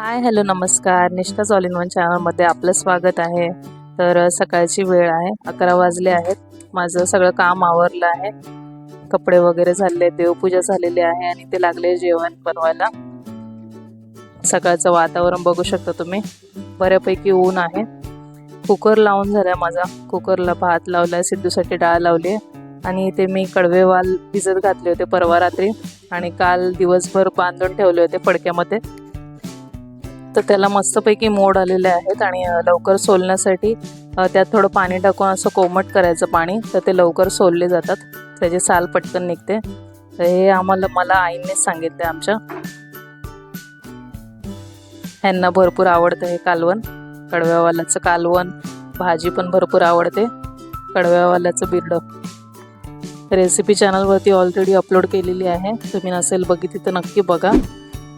Hi hello नमस्कार. निष्ठा all one चॅनलमध्ये आपलं स्वागत आहे. तर सकाळची वेळ आहे. अकरा वाजले आहेत. माझं सगळं काम आवरलं आहे. कपडे वगैरे झाले देवपूजा झालेली आहे आणि ते लागले जेवण बनवायला. सकाळचं वातावरण बघू शकता तुम्ही. बऱ्यापैकी ऊन आहे. कुकर लावून झाला माझा. कुकरला भात लावला सिद्धूसाठी डाळ लावली आणि इथे मी कडवे वाल भिजत घातले होते परवा रात्री आणि काल दिवसभर बांधून ठेवले होते फडक्यामध्ये तर त्याला मस्तपैकी मोड आलेले आहेत आणि लवकर सोलण्यासाठी त्यात थोडं पाणी टाकून असं कोमट करायचं पाणी तर ते लवकर सोलले जातात. त्याचे साल पटकन निघते. तर हे आम्हाला मला आईनेच सांगितलं आमच्या. ह्यांना भरपूर आवडतं हे कालवण. कडव्यावाल्याचं कालवण भाजी पण भरपूर आवडते. कडव्यावाल्याचं बिरडं. रेसिपी चॅनलवरती ऑलरेडी अपलोड केलेली आहे. तुम्ही नसेल बघितली तर नक्की बघा.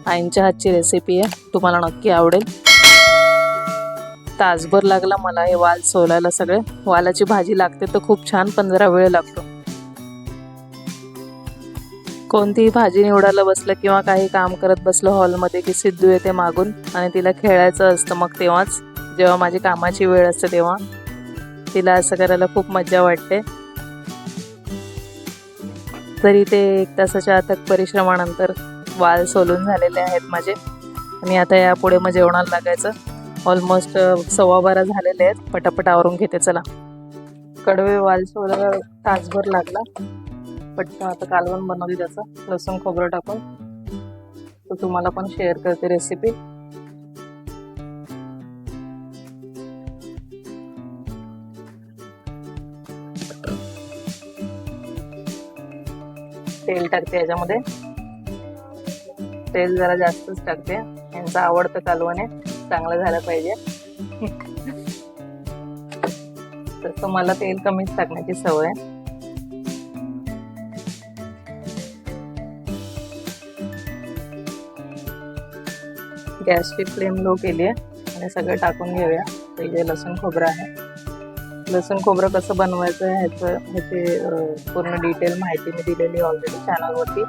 आईंच्या हातची रेसिपी आहे. तुम्हाला नक्की आवडेल. तासभर लागला मला हे वाल सोलायला सगळे. वालाची भाजी लागते तर खूप छान पण जरा वेळ लागतो. कोणतीही भाजी निवडायला बसलं किंवा काही काम करत बसलं हॉलमध्ये की सिद्धू येते मागून आणि तिला खेळायचं असतं मग तेव्हाच. जेव्हा माझी कामाची वेळ असते तेव्हा. तिला असं करायला खूप मजा वाटते. तरी ते एक तासाच्या अथक परिश्रमानंतर वाल सोलून झालेले आहेत माझे. आणि आता यापुढे मग जेवणाला लागायचं. ऑलमोस्ट सव्वा बारा झालेले आहेत. पटापट आवरून घेते चला. कडवे वाल सोलायला तासभर लागला. पटकन आता कालवण बनवली त्याचं. लसूण खोबरं टाकून. तर तुम्हाला पण शेअर करते रेसिपी तेल टाकते याच्यामध्ये. तेल जरा जास्तच टाकते. यांचं आवडतं कालवण आहे. चांगलं झालं पाहिजे. तसं मला तेल कमीच टाकण्याची सवय आहे. गॅसची फ्लेम लो केली आहे. आणि सगळं टाकून घेऊया. पहिले लसूण खोबरं आहे. लसूण खोबरं कसं बनवायचं ह्याचं ह्याची पूर्ण डिटेल माहिती मी दिलेली ऑलरेडी चॅनलवरती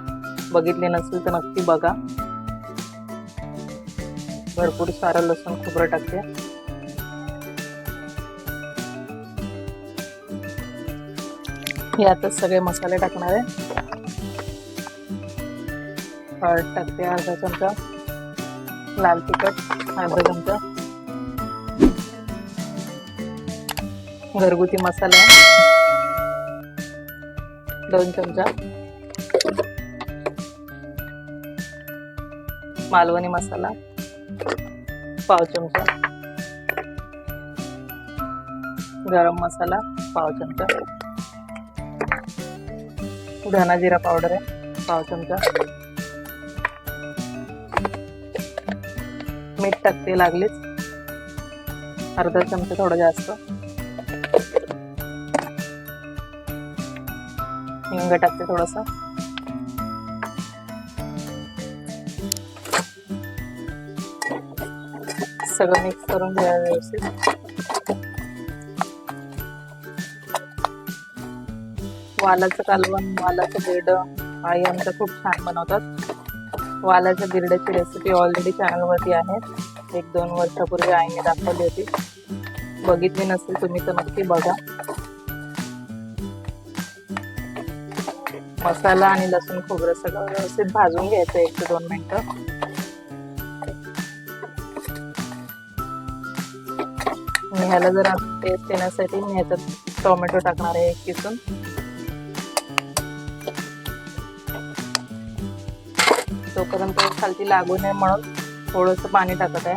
बघितली नसेल तर नक्की बघा. भरपूर सारं लसूण खोबरं टाकते. यातच सगळे मसाले टाकणार आहे. हळद टाकते अर्धा चमचा. लाल तिखट अर्धा चमचा. घरगुती मसाला. दोन चमचा. मालवणी मसाला पाव चमचा गरम मसाला पाव चमचा धना जिरा पावडर आहे पाव चमचा. मीठ टाकते लागलीच. अर्धा चमचा थोडं जास्त. हिंग टाकते थोडासा. सगळं मिक्स करून घ्या व्यवस्थित. वालाचं कालवण वालाचं बिरड. आई आमच्या खूप छान बनवतात. वालाच्या बिर्ड्याची रेसिपी ऑलरेडी चॅनलवरती आहे. एक दोन वर्षापूर्वी आईने दाखवली होती. बघितली नसेल तुम्ही तर नक्की बघा. मसाला आणि लसूण खोबरं सगळं व्यवस्थित भाजून घ्यायचं एक ते दोन मिनटं. ह्याला जर टेस्ट येण्यासाठी मी ह्याच्यात टोमॅटो टाकणार आहे एक किसून. तोपर्यंत खालती लागू नये म्हणून थोडंसं पाणी टाकत आहे.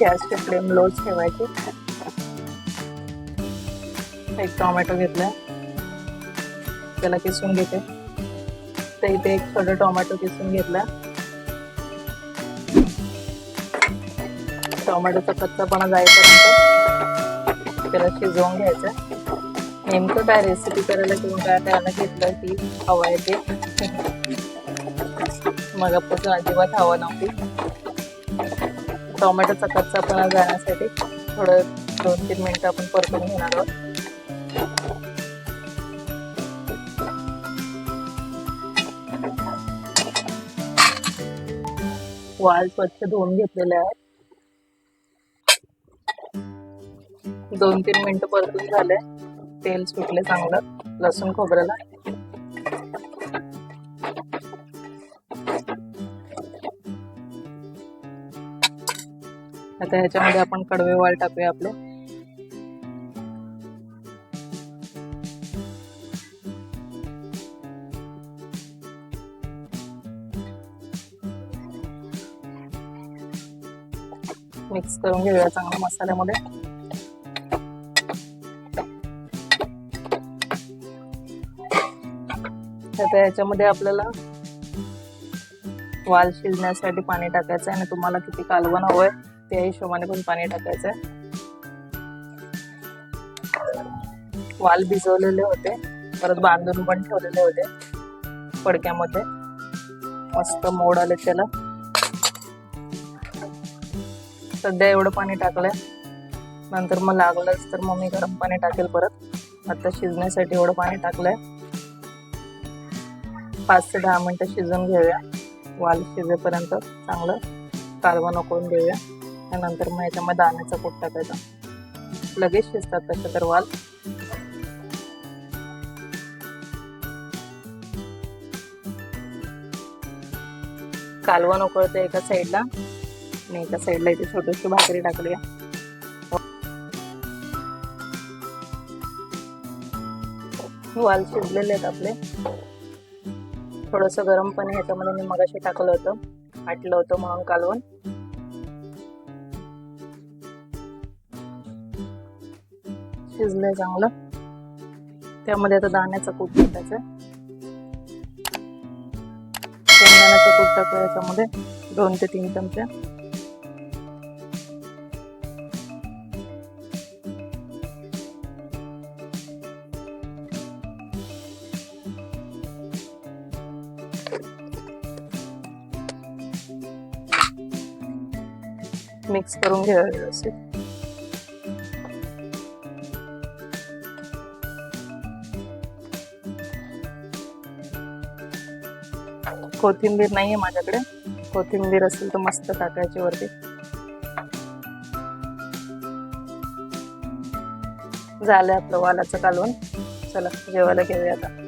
गॅसची फ्लेम लोच ठेवायची. एक टोमॅटो घेतलाय. त्याला किसून घेते. तर इथे एक थोडं टोमॅटो किसून घेतला. टोमॅटोचा कच्चापणा जायपर्यंत त्याला शिजवून घ्यायचं नेमकं काय रेसिपी करायला किंवा काय करायला घेतलं ती आहे ते. मगापासून अजिबात हवं नव्हती. टोमॅटोचा कच्चापणा जाण्यासाठी थोडं दोन तीन मिनटं आपण परतून घेणार आहोत. वाल स्वच्छ धुवून घेतलेले आहेत दोन तीन मिनटं परतून झाले तेल सुटले चांगलं. लसूण खोबऱ्याला आता ह्याच्यामध्ये आपण कडवे वाळ टाकूया आपले. मिक्स करून घेऊया चांगल्या मसाल्यामध्ये. तर याच्यामध्ये आपल्याला वाल शिजण्यासाठी पाणी टाकायचं आहे आणि तुम्हाला किती कालवण हवंय त्या हिशोबाने पण पाणी टाकायचं आहे. वाल भिजवलेले होते. परत बांधून पण ठेवलेले होते. फडक्यामध्ये मस्त मोड आले त्याला. सध्या एवढं पाणी टाकलंय. नंतर मग लागलंच तर मग मी गरम पाणी टाकेल परत. आता शिजण्यासाठी एवढं पाणी टाकलंय. पाच ते दहा मिनटं शिजून घेऊया. वाल शिजेपर्यंत चांगलं कालवण उकळून घेऊया त्यानंतर मग याच्यामध्ये दाण्याचा कूट टाकायचा. लगेच शिजतात तसं तर वाल. कालवण उकळतं एका साईडला. आणि एका साईडला इथे छोटीशी भाकरी टाकली वाल शिजलेले आहेत आपले. थोडस गरम पाणी ह्याच्यामध्ये मी मगाशी टाकलं होतं आटलं होतं म्हणून कालवण शिजलंय चांगलं. त्यामध्ये आता दाण्याचा कूट टाकायचा शेंगदाण्याचा कूट टाकूया याच्यामध्ये दोन ते तीन चमचे. मिक्स करून घ्या व्यवस्थित. कोथिंबीर नाहीये माझ्याकडे. कोथिंबीर असेल तर मस्त टाकायची वरती. झालं आपलं वालाचं कालवण. चला जेवायला घेऊया आता.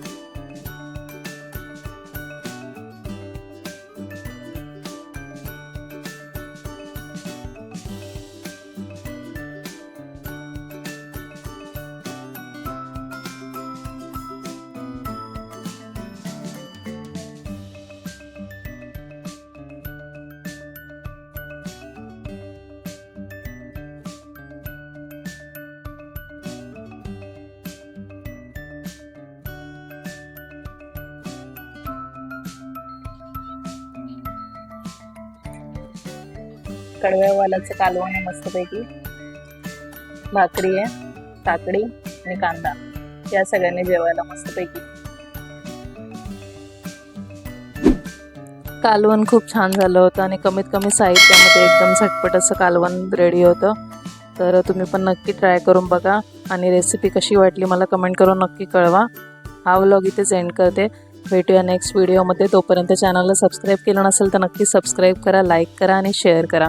कडव्या वालाचं कालवण आहे मस्तपैकी. भाकरी आहे काकडी आणि कांदा. या सगळ्यांनी जेवायला मस्तपैकी. कालवण खूप छान झालं होतं आणि कमीत कमी साहित्यामध्ये एकदम झटपट असं कालवण रेडी होतं. तर तुम्ही पण नक्की ट्राय करून बघा आणि रेसिपी कशी वाटली मला कमेंट करून नक्की कळवा. हा व्लॉग इथेच एंड करते. भेटूया नेक्स्ट व्हिडिओमध्ये तोपर्यंत चॅनलला सबस्क्राईब केलं नसेल तर नक्की सबस्क्राईब करा लाईक करा आणि शेअर करा.